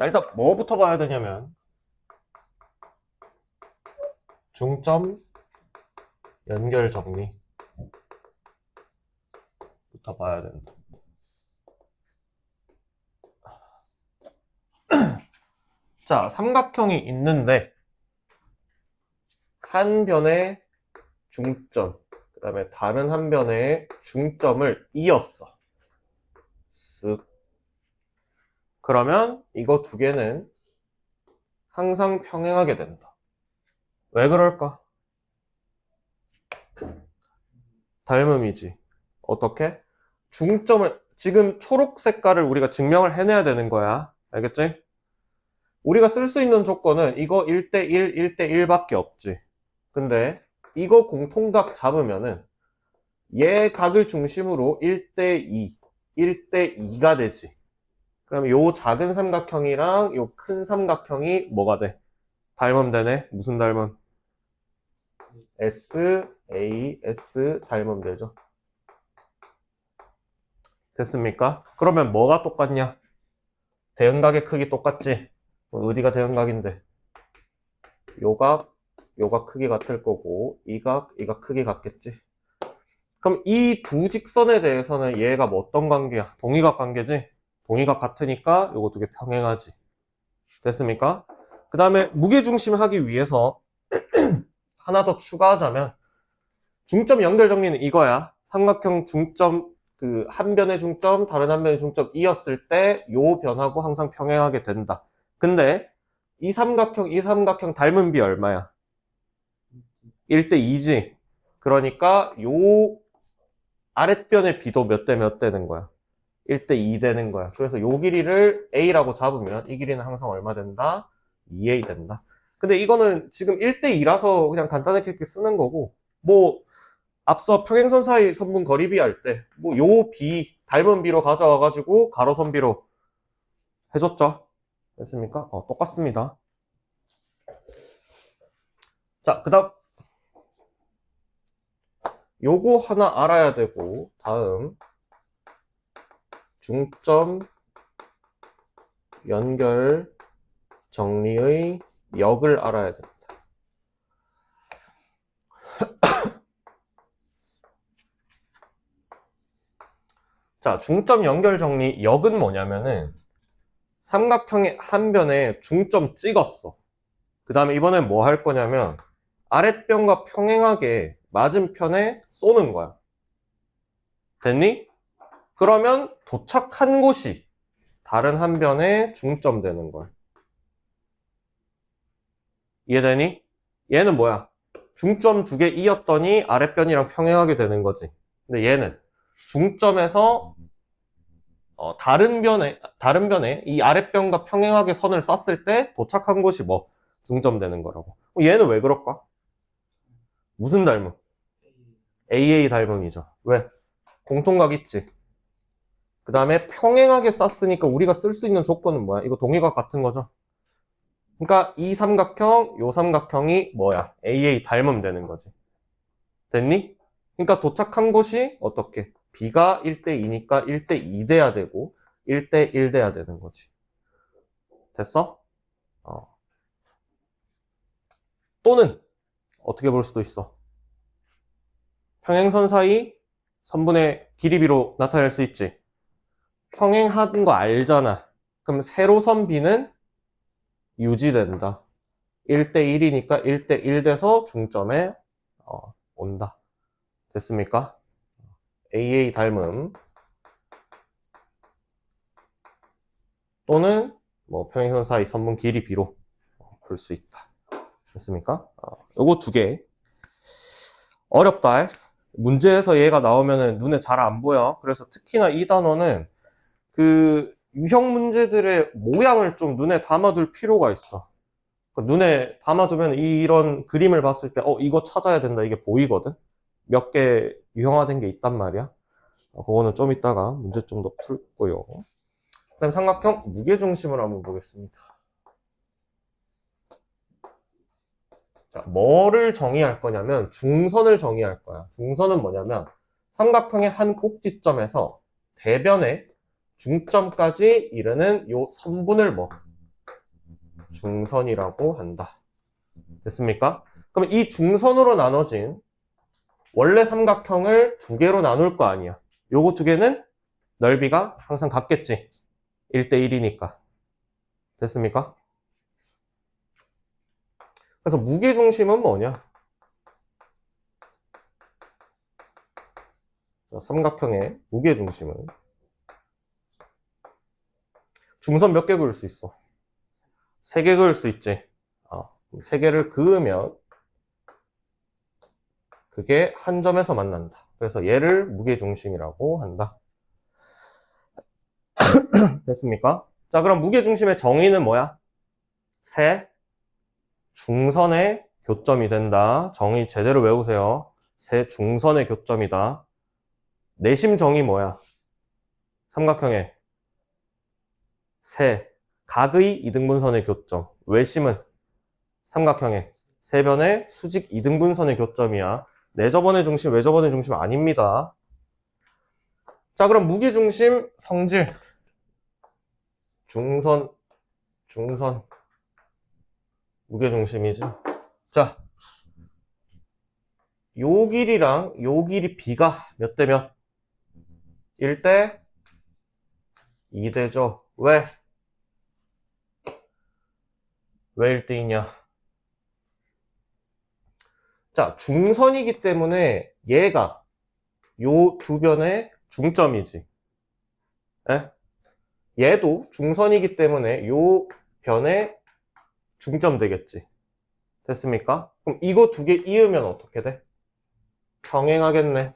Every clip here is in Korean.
자, 일단 뭐부터 봐야 되냐면 중점 연결 정리 부터 봐야 된다. 자, 삼각형이 있는데 한 변의 중점, 그 다음에 다른 한 변의 중점을 이었어. 쓱. 그러면 이거 두 개는 항상 평행하게 된다. 왜 그럴까? 닮음이지. 어떻게? 중점을, 지금 초록 색깔을 우리가 증명을 해내야 되는 거야. 알겠지? 우리가 쓸 수 있는 조건은 이거 1대1, 1대1밖에 없지. 근데 이거 공통각 잡으면은 얘 각을 중심으로 1대2, 1대2가 되지. 그럼 요 작은 삼각형이랑 요 큰 삼각형이 뭐가 돼? 닮음 되네? 무슨 닮음? S, A, S 닮음 되죠. 됐습니까? 그러면 뭐가 똑같냐? 대응각의 크기 똑같지? 어, 어디가 대응각인데? 요각, 요각 크기 같을 거고, 이 각, 이각 크기 같겠지? 그럼 이 두 직선에 대해서는 얘가 뭐 어떤 관계야? 동의각 관계지? 동의각 같으니까 요거 두 개 평행하지. 됐습니까? 그 다음에 무게중심 하기 위해서 하나 더 추가하자면 중점 연결 정리는 이거야. 삼각형 중점 그 한 변의 중점 다른 한 변의 중점 이었을 때 요 변하고 항상 평행하게 된다. 근데 이 삼각형 이 삼각형 닮은 비 얼마야? 1대 2지. 그러니까 요 아랫변의 비도 몇 대 몇 되는 거야? 1대 2 되는 거야. 그래서 요 길이를 A라고 잡으면 이 길이는 항상 얼마 된다? 2A 된다. 근데 이거는 지금 1대 2라서 그냥 간단하게 쓰는 거고, 뭐, 앞서 평행선 사이 선분 거리비 할 때, 뭐, 요 비, 닮은 비로 가져와 가지고, 가로선 비로 해줬죠? 됐습니까? 어, 똑같습니다. 자, 그 다음. 요거 하나 알아야 되고, 다음. 중점 연결 정리의 역을 알아야 됩니다. 자, 중점 연결 정리 역은 뭐냐면은 삼각형의 한 변에 중점 찍었어. 그 다음에 이번엔 뭐 할 거냐면 아랫변과 평행하게 맞은편에 쏘는 거야. 됐니? 그러면 도착한 곳이 다른 한 변에 중점 되는 거야. 이해되니? 얘는 뭐야? 중점 두 개 이었더니 아랫변이랑 평행하게 되는 거지. 근데 얘는 중점에서 어, 다른 변에 다른 변에 이 아랫변과 평행하게 선을 쐈을 때 도착한 곳이 뭐 중점 되는 거라고. 얘는 왜 그럴까? 무슨 닮음? AA 닮음이죠. 왜? 공통각 있지. 그 다음에 평행하게 쐈으니까 우리가 쓸 수 있는 조건은 뭐야? 이거 동의각 같은 거죠. 그러니까 이 삼각형, 요 삼각형이 뭐야? AA 닮으면 되는 거지. 됐니? 그러니까 도착한 곳이 어떻게? B가 1대2니까 1대2 돼야 되고 1대1 돼야 되는 거지. 됐어? 어. 또는 어떻게 볼 수도 있어. 평행선 사이 선분의 길이 비로 나타낼 수 있지. 평행하는 거 알잖아. 그럼 세로선 B는 유지된다. 1대1이니까 1대1 돼서 중점에 어, 온다. 됐습니까? AA 닮음 또는 뭐 평행선 사이 선분 길이 B로 볼 수 있다. 됐습니까? 어, 요거 두 개. 어렵다. 문제에서 얘가 나오면은 눈에 잘 안 보여. 그래서 특히나 이 단어는 그 유형 문제들의 모양을 좀 눈에 담아둘 필요가 있어. 그 눈에 담아두면 이런 그림을 봤을 때, 어, 이거 찾아야 된다. 이게 보이거든? 몇 개 유형화된 게 있단 말이야. 어, 그거는 좀 이따가 문제 좀 더 풀고요. 그 다음 삼각형 무게중심을 한번 보겠습니다. 자, 뭐를 정의할 거냐면 중선을 정의할 거야. 중선은 뭐냐면 삼각형의 한 꼭지점에서 대변의 중점까지 이르는 요 선분을 뭐 중선이라고 한다. 됐습니까? 그러면 이 중선으로 나눠진 원래 삼각형을 두 개로 나눌 거 아니야. 요거 두 개는 넓이가 항상 같겠지. 1대1이니까. 됐습니까? 그래서 무게중심은 뭐냐? 자, 삼각형의 무게중심은 중선 몇 개 그을 수 있어? 세 개 그을 수 있지. 어, 세 개를 그으면 그게 한 점에서 만난다. 그래서 얘를 무게중심이라고 한다. 됐습니까? 자, 그럼 무게중심의 정의는 뭐야? 세 중선의 교점이 된다. 정의 제대로 외우세요. 세 중선의 교점이다. 내심 정의 뭐야? 삼각형의 세 각의 이등분선의 교점. 외심은 삼각형의 세 변의 수직 이등분선의 교점이야. 내저번의 중심, 외저번의 중심 아닙니다. 자, 그럼 무게 중심 성질. 중선, 중선. 무게 중심이지. 자, 요 길이랑 요 길이 B가 몇 대 몇? 1대 2대죠. 왜? 왜 1대2냐? 자, 중선이기 때문에 얘가 요 두 변의 중점이지. 에? 얘도 중선이기 때문에 요 변의 중점 되겠지. 됐습니까? 그럼 이거 두 개 이으면 어떻게 돼? 평행하겠네.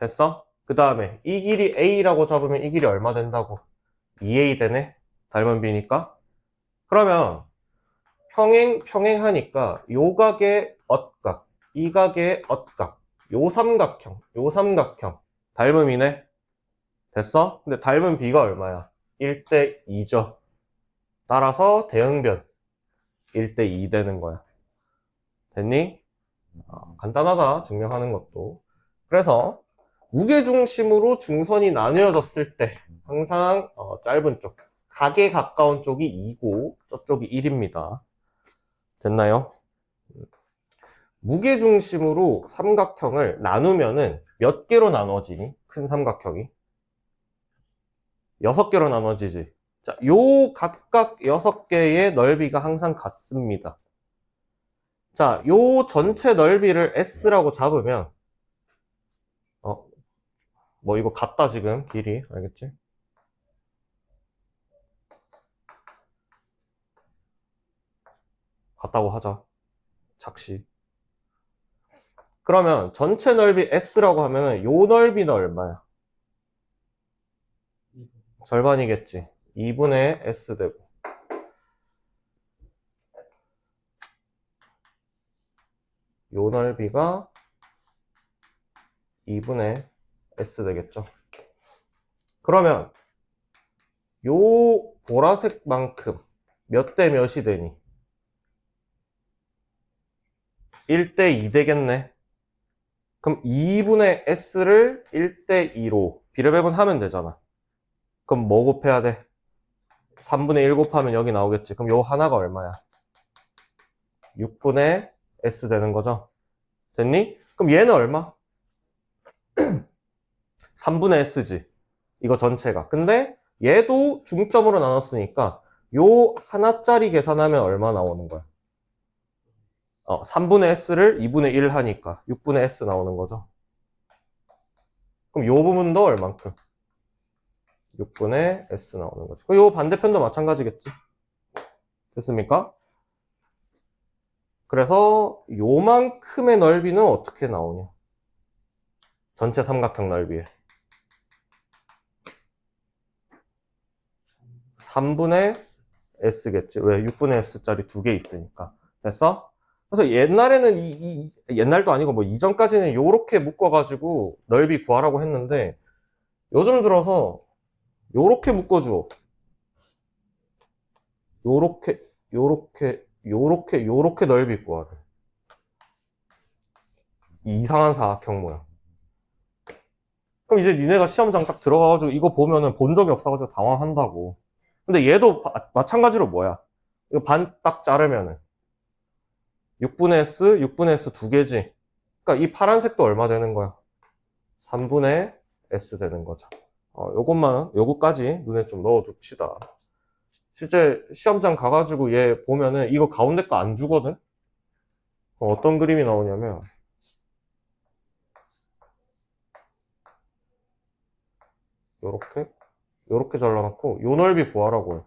됐어? 그 다음에 이 길이 A라고 잡으면 이 길이 얼마 된다고? 2A 되네? 닮은 B니까? 그러면 평행, 평행하니까 요 각의 엇각, 이 각의 엇각, 요 삼각형, 요 삼각형 닮음이네? 됐어? 근데 닮은 B가 얼마야? 1대 2죠. 따라서 대응변 1대 2 되는 거야. 됐니? 어, 간단하다 증명하는 것도. 그래서 무게중심으로 중선이 나뉘어졌을 때 항상 어, 짧은 쪽, 각에 가까운 쪽이 2고 저쪽이 1입니다. 됐나요? 무게중심으로 삼각형을 나누면은 몇 개로 나눠지니? 큰 삼각형이? 여섯 개로 나눠지지. 자, 요 각각 여섯 개의 넓이가 항상 같습니다. 자, 요 전체 넓이를 S라고 잡으면, 어, 뭐 이거 같다 지금, 길이. 알겠지? 같다고 하자. 작시. 그러면 전체 넓이 S라고 하면은 요 넓이는 얼마야? 절반이겠지. 2분의 S 되고. 요 넓이가 2분의 S 되겠죠. 그러면 요 보라색만큼 몇 대 몇이 되니? 1대 2 되겠네. 그럼 2분의 S를 1대 2로 비례 배분하면 되잖아. 그럼 뭐 곱해야 돼? 3분의 1 곱하면 여기 나오겠지. 그럼 요 하나가 얼마야? 6분의 S 되는 거죠. 됐니? 그럼 얘는 얼마? 3분의 S지. 이거 전체가. 근데 얘도 중점으로 나눴으니까 요 하나짜리 계산하면 얼마 나오는 거야? 어, 3분의 S를 2분의 1 하니까 6분의 S 나오는 거죠. 그럼 요 부분도 얼만큼? 6분의 S 나오는 거죠. 그요 반대편도 마찬가지겠지. 됐습니까? 그래서 요만큼의 넓이는 어떻게 나오냐? 전체 삼각형 넓이에. 3분의 S겠지. 왜? 6분의 S짜리 두 개 있으니까. 됐어? 그래서 옛날에는 이, 이- 옛날도 아니고 뭐 이전까지는 요렇게 묶어가지고 넓이 구하라고 했는데 요즘 들어서 요렇게 묶어줘. 요렇게, 요렇게, 요렇게, 요렇게 넓이 구하래. 이 이상한 사각형 모양. 그럼 이제 니네가 시험장 딱 들어가가지고 이거 보면은 본 적이 없어가지고 당황한다고. 근데 얘도 마- 마찬가지로 뭐야? 이거 반 딱 자르면은 6분의 S, 6분의 S 두 개지. 그러니까 이 파란색도 얼마 되는 거야? 3분의 S 되는 거죠. 어, 요것만, 요거까지 눈에 좀 넣어둡시다. 실제 시험장 가가지고 얘 보면은 이거 가운데 거 안 주거든? 어, 어떤 그림이 나오냐면, 요렇게, 요렇게 잘라놓고, 요 넓이 구하라고 요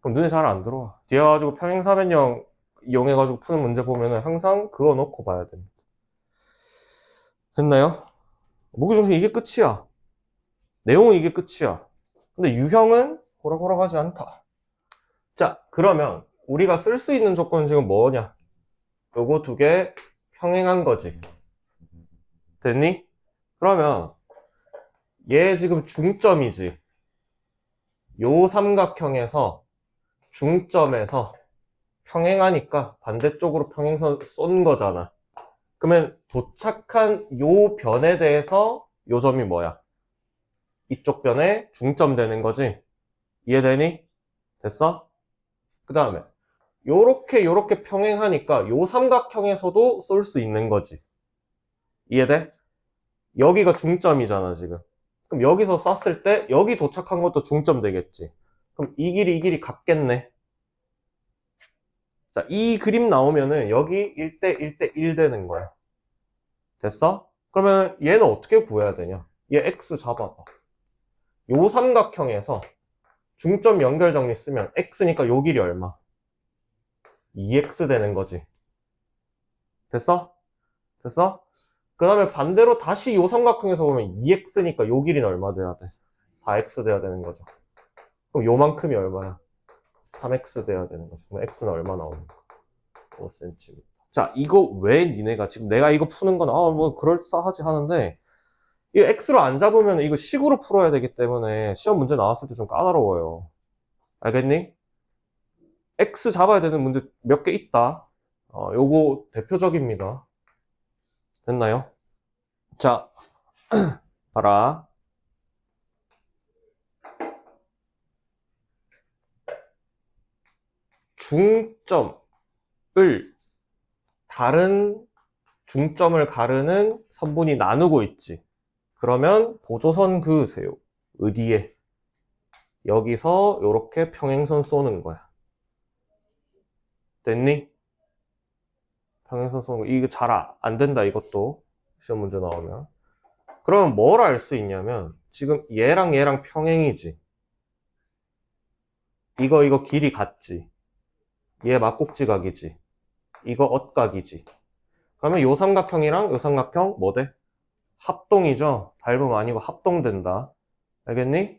그럼 눈에 잘 안 들어와. 뒤에 가지고 평행사변형 이용해가지고 푸는 문제 보면은 항상 그거 넣고 봐야 됩니다. 됐나요? 무게중심 이게 끝이야. 내용은 이게 끝이야. 근데 유형은 호락호락하지 않다. 자, 그러면 우리가 쓸 수 있는 조건은 지금 뭐냐? 요거 두 개 평행한 거지. 됐니? 그러면 얘 지금 중점이지. 요 삼각형에서 중점에서 평행하니까 반대쪽으로 평행선 쏜 거잖아. 그러면 도착한 요 변에 대해서 요 점이 뭐야? 이쪽 변에 중점 되는 거지. 이해되니? 됐어? 그 다음에 요렇게 요렇게 평행하니까 요 삼각형에서도 쏠 수 있는 거지. 이해돼? 여기가 중점이잖아, 지금. 그럼 여기서 쐈을 때 여기 도착한 것도 중점 되겠지. 그럼 이 길이 이 길이 같겠네. 자, 이 그림 나오면은 여기 1대 1대 1 되는 거야. 됐어? 그러면 얘는 어떻게 구해야 되냐? 얘 x 잡아봐. 요 삼각형에서 중점 연결 정리 쓰면 x니까 요 길이 얼마? 2x 되는 거지. 됐어? 됐어? 그 다음에 반대로 다시 요 삼각형에서 보면 2x니까 요 길이는 얼마 돼야 돼? 4x 돼야 되는 거죠. 그럼 요만큼이 얼마야? 3x 돼야 되는 거죠. 그럼 x는 얼마 나오는 거? 5cm. 자, 이거 왜 니네가 지금 내가 이거 푸는 건, 아, 뭐, 그럴싸하지 하는데, 이 x로 안 잡으면 이거 식으로 풀어야 되기 때문에 시험 문제 나왔을 때 좀 까다로워요. 알겠니? x 잡아야 되는 문제 몇 개 있다. 어, 요거 대표적입니다. 됐나요? 자, 봐라. 중점을 다른 중점을 가르는 선분이 나누고 있지. 그러면 보조선 그으세요. 어디에? 여기서 이렇게 평행선 쏘는 거야. 됐니? 거. 이거 잘 안 된다, 이것도. 시험 문제 나오면. 그러면 뭘 알 수 있냐면, 지금 얘랑 얘랑 평행이지. 이거, 이거 길이 같지. 얘 막곡지각이지. 이거 엇각이지. 그러면 요 삼각형이랑 요 삼각형 뭐 돼? 합동이죠. 닮음 아니고 합동된다. 알겠니?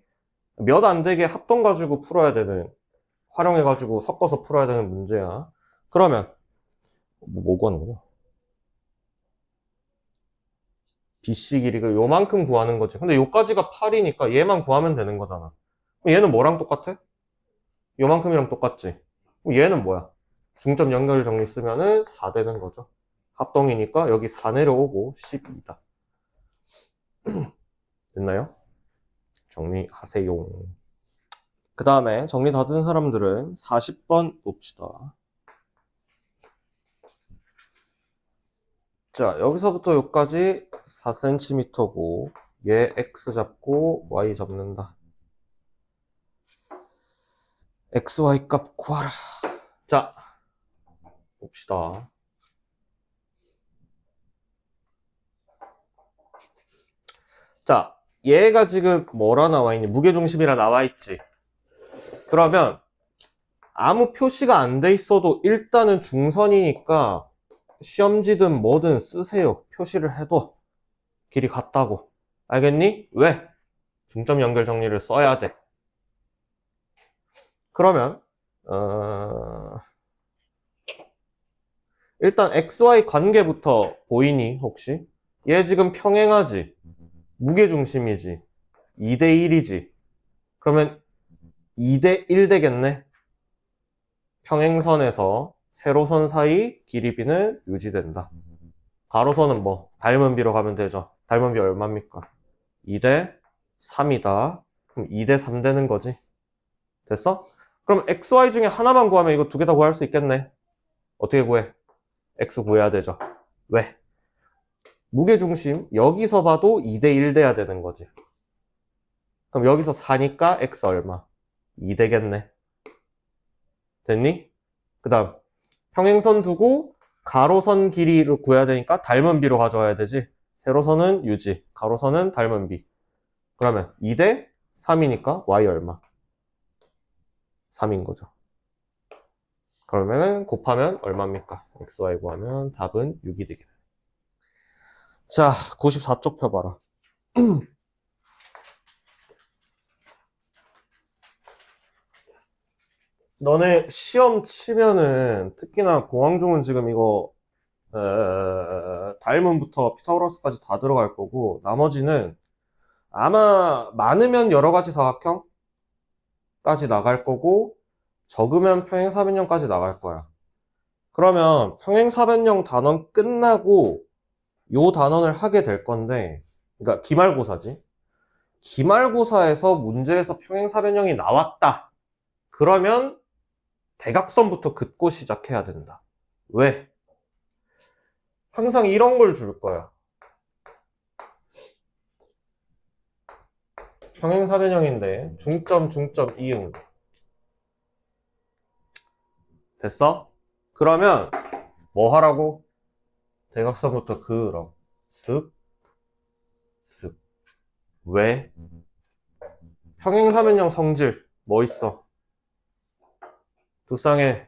몇 안 되게 합동 가지고 풀어야 되는, 활용해 가지고 섞어서 풀어야 되는 문제야. 그러면 뭐, 뭐 구하는 거냐? BC 길이가 요만큼 구하는 거지. 근데 요까지가 8이니까 얘만 구하면 되는 거잖아. 그럼 얘는 뭐랑 똑같아? 요만큼이랑 똑같지. 그럼 얘는 뭐야? 중점 연결 정리 쓰면은 4 되는 거죠. 합동이니까 여기 4 내려오고 12다. 됐나요? 정리하세요. 그 다음에 정리 다 된 사람들은 40번 봅시다. 자, 여기서부터 여기까지 4cm고, 얘 x 잡고 y 잡는다. x, y 값 구하라. 자, 봅시다. 자, 얘가 지금 뭐라 나와 있니? 무게중심이라 나와 있지. 그러면 아무 표시가 안 돼 있어도 일단은 중선이니까 시험지든 뭐든 쓰세요. 표시를 해도 길이 같다고. 알겠니? 왜? 중점 연결 정리를 써야 돼. 그러면 어... 일단 XY 관계부터 보이니 혹시? 얘 지금 평행하지? 무게중심이지? 2대1이지? 그러면 2대1 되겠네? 평행선에서 세로선 사이 길이 비는 유지된다. 가로선은 뭐 닮은 비로 가면 되죠. 닮은 비 얼마입니까? 2대 3이다. 그럼 2대 3 되는 거지. 됐어? 그럼 XY 중에 하나만 구하면 이거 두 개 다 구할 수 있겠네. 어떻게 구해? X 구해야 되죠. 왜? 무게중심, 여기서 봐도 2대 1 돼야 되는 거지. 그럼 여기서 4니까 X 얼마? 2 되겠네. 됐니? 그 다음, 평행선 두고 가로선 길이를 구해야 되니까 닮은 비로 가져와야 되지. 세로선은 유지, 가로선은 닮은 비. 그러면 2대 3이니까 y 얼마? 3인 거죠. 그러면은 곱하면 얼마입니까? xy 구하면 답은 6이 되겠네. 자, 94쪽 펴봐라. 너네 시험 치면은 특히나 공항중은 지금 이거 에, 닮음부터 피타고라스까지 다 들어갈 거고 나머지는 아마 많으면 여러 가지 사각형까지 나갈 거고 적으면 평행사변형까지 나갈 거야. 그러면 평행사변형 단원 끝나고 요 단원을 하게 될 건데 그러니까 기말고사지. 기말고사에서 문제에서 평행사변형이 나왔다. 그러면 대각선부터 긋고 시작해야 된다. 왜? 항상 이런 걸 줄 거야. 평행사변형인데 중점 중점 이응 됐어? 그러면 뭐 하라고? 대각선부터 그으라고 쓱 쓱. 왜? 평행사변형 성질 뭐 있어? 두 쌍의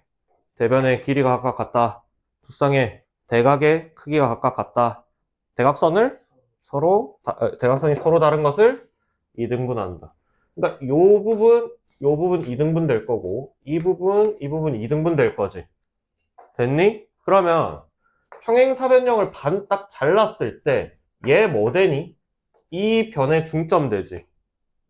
대변의 길이가 각각 같다. 두 쌍의 대각의 크기가 각각 같다. 대각선을 서로 대각선이 서로 다른 것을 2등분한다. 그러니까 요 부분 요 부분 2등분 될 거고 이 부분 이 부분 2등분 될 거지. 됐니? 그러면 평행사변형을 반 딱 잘랐을 때 얘 뭐 되니? 이 변의 중점 되지.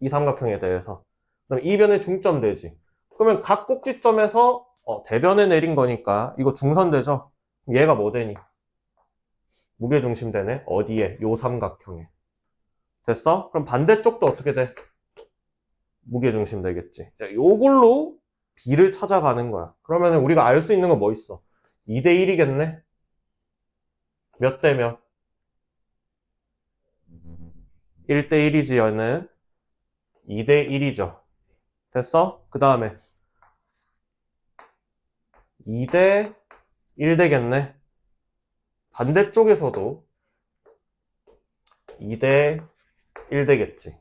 이 삼각형에 대해서. 그럼 이 변의 중점 되지. 그러면 각 꼭지점에서 어, 대변에 내린 거니까 이거 중선 되죠? 얘가 뭐 되니? 무게중심 되네? 어디에? 요 삼각형에. 됐어? 그럼 반대쪽도 어떻게 돼? 무게중심 되겠지. 자, 요걸로 B를 찾아가는 거야. 그러면 우리가 알 수 있는 건 뭐 있어? 2대 1이겠네? 몇 대 몇? 1대 1이지, 얘는. 2대 1이죠. 됐어? 그 다음에 2대 1 되겠네. 반대쪽에서도 2대 1 되겠지.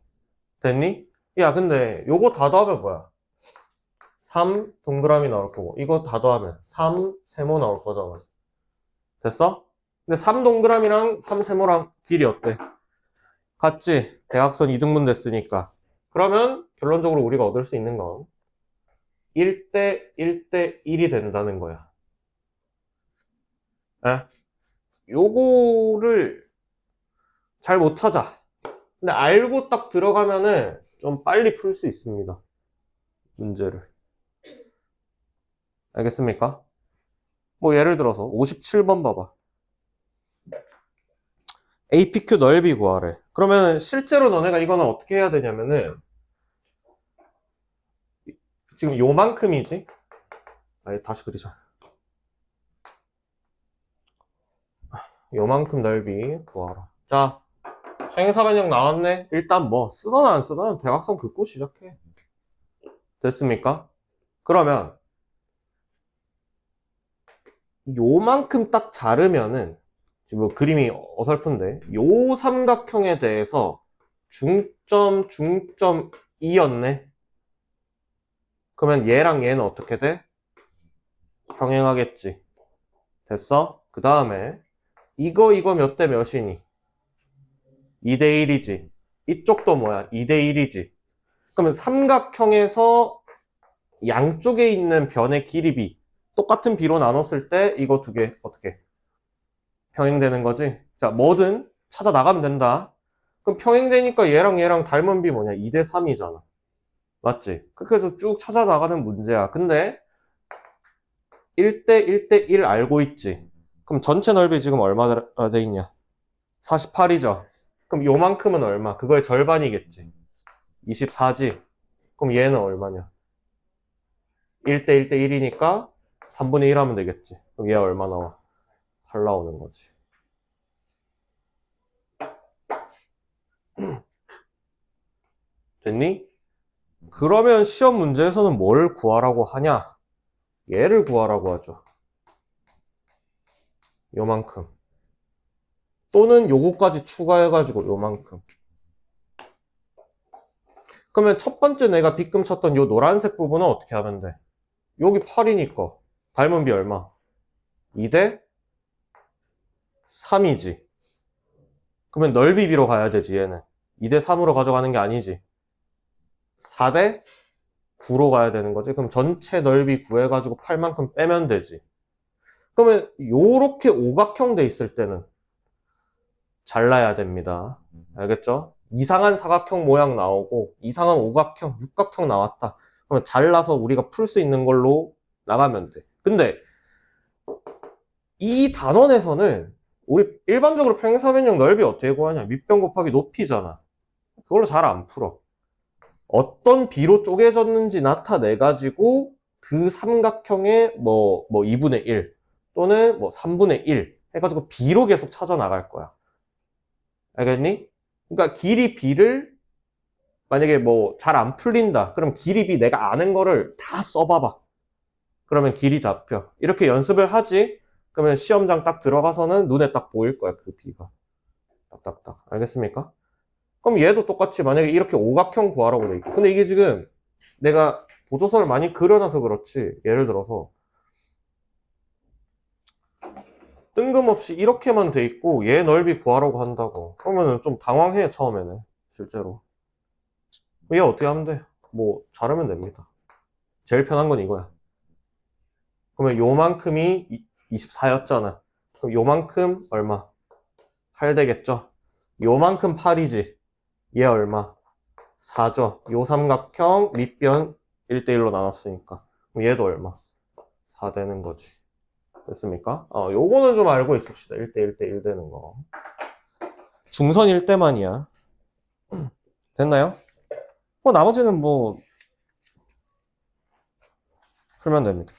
됐니? 야, 근데 요거 다 더하면 뭐야? 3 동그라미 나올 거고, 이거 다 더하면 3 세모 나올 거잖아. 됐어? 근데 3 동그라미랑 3 세모랑 길이 어때? 같지? 대각선 2등분 됐으니까. 그러면 결론적으로 우리가 얻을 수 있는 건 1대 1대 1이 된다는 거야. 에? 요거를 잘 못 찾아. 근데 알고 딱 들어가면은 좀 빨리 풀 수 있습니다. 문제를. 알겠습니까? 뭐 예를 들어서 57번 봐봐. APQ 넓이 구하래. 그러면 실제로 너네가 이거는 어떻게 해야 되냐면은 지금 요만큼이지? 아니 다시 그리자. 요만큼 넓이 구하라. 자, 평행사 변형 나왔네. 일단 뭐 쓰던 안 쓰던 대각선 긋고 시작해. 됐습니까? 그러면 요만큼 딱 자르면은 지금 뭐 그림이 어설픈데 요 삼각형에 대해서 중점 중점 2였네. 그러면 얘랑 얘는 어떻게 돼? 평행하겠지. 됐어? 그 다음에 이거 이거 몇 대 몇이니? 2대 1이지. 이쪽도 뭐야? 2대 1이지. 그러면 삼각형에서 양쪽에 있는 변의 길이 b 똑같은 b로 나눴을 때 이거 두 개 어떻게 평행되는 거지? 자, 뭐든 찾아 나가면 된다. 그럼 평행되니까 얘랑 얘랑 닮은 b 뭐냐? 2대 3이잖아. 맞지? 그렇게 해서 쭉 찾아 나가는 문제야. 근데 1대 1대 1 알고 있지? 그럼 전체 넓이 지금 얼마나 돼 있냐? 48이죠. 그럼 요만큼은 얼마? 그거의 절반이겠지. 24지. 그럼 얘는 얼마냐? 1대 1대 1이니까 3분의 1 하면 되겠지. 그럼 얘 얼마 나와? 8 나오는 거지. 됐니? 그러면 시험 문제에서는 뭘 구하라고 하냐? 얘를 구하라고 하죠. 요만큼. 또는 요거까지 추가해가지고 요만큼. 그러면 첫 번째 내가 빗금 쳤던 요 노란색 부분은 어떻게 하면 돼? 여기 8이니까 닮은 비 얼마? 2대 3이지. 그러면 넓이 비로 가야 되지 얘는. 2대 3으로 가져가는 게 아니지. 4대 9로 가야 되는 거지. 그럼 전체 넓이 구해가지고 8만큼 빼면 되지. 그러면 요렇게 오각형 돼 있을 때는 잘라야 됩니다. 알겠죠? 이상한 사각형 모양 나오고 이상한 오각형, 육각형 나왔다. 그러면 잘라서 우리가 풀 수 있는 걸로 나가면 돼. 근데 이 단원에서는 우리 일반적으로 평행사변형 넓이 어떻게 구하냐? 밑변 곱하기 높이잖아. 그걸로 잘 안 풀어. 어떤 비로 쪼개졌는지 나타내가지고 그 삼각형의 뭐, 뭐 2분의 1 또는 뭐 3분의 1 해가지고 비로 계속 찾아 나갈 거야. 알겠니? 그러니까 길이 b를 만약에 뭐 잘 안 풀린다. 그럼 길이 b 내가 아는 거를 다 써봐봐. 그러면 길이 잡혀. 이렇게 연습을 하지. 그러면 시험장 딱 들어가서는 눈에 딱 보일 거야 그 b가. 딱딱딱. 알겠습니까? 그럼 얘도 똑같이 만약에 이렇게 오각형 구하라고 돼 있고. 근데 이게 지금 내가 보조선을 많이 그려놔서 그렇지. 예를 들어서 뜬금없이 이렇게만 돼 있고 얘 넓이 구하라고 한다고. 그러면은 좀 당황해 처음에는 실제로. 얘 어떻게 하면 돼? 뭐 자르면 됩니다. 제일 편한 건 이거야. 그러면 요만큼이 24였잖아. 그럼 요만큼 얼마? 8 되겠죠? 요만큼 8이지. 얘 얼마? 4죠. 요 삼각형 밑변 1대1로 나눴으니까. 그럼 얘도 얼마? 4 되는 거지. 됐습니까? 어, 요거는 좀 알고 있읍시다. 1대1 대1 되는 거. 중선일 때만이야. 됐나요? 뭐, 나머지는 뭐, 풀면 됩니다.